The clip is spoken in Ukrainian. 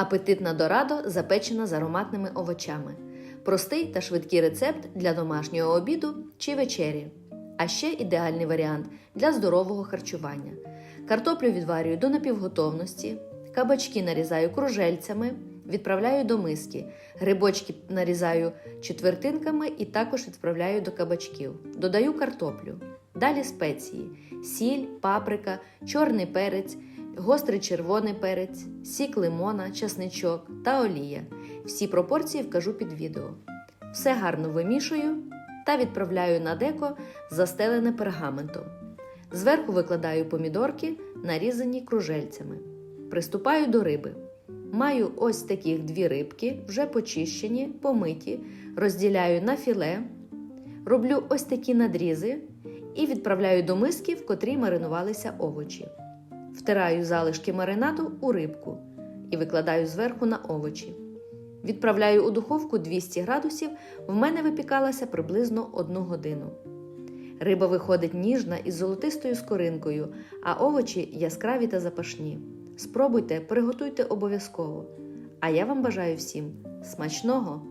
Апетитна дорадо запечена з ароматними овочами. Простий та швидкий рецепт для домашнього обіду чи вечері. А ще ідеальний варіант для здорового харчування. Картоплю відварюю до напівготовності, кабачки нарізаю кружельцями, відправляю до миски, грибочки нарізаю четвертинками і також відправляю до кабачків. Додаю картоплю. Далі спеції: сіль, паприка, чорний перець, гострий червоний перець, сік лимона, часничок та олія. Всі пропорції вкажу під відео. Все гарно вимішую та відправляю на деко, застелене пергаментом. Зверху викладаю помідорки, нарізані кружельцями. Приступаю до риби. Маю ось таких дві рибки, вже почищені, помиті, розділяю на філе, роблю ось такі надрізи і відправляю до миски, в котрій маринувалися овочі. Втираю залишки маринаду у рибку і викладаю зверху на овочі. Відправляю у духовку 200 градусів, в мене випікалася приблизно 1 годину. Риба виходить ніжна із золотистою скоринкою, а овочі яскраві та запашні. Спробуйте, приготуйте обов'язково. А я вам бажаю всім смачного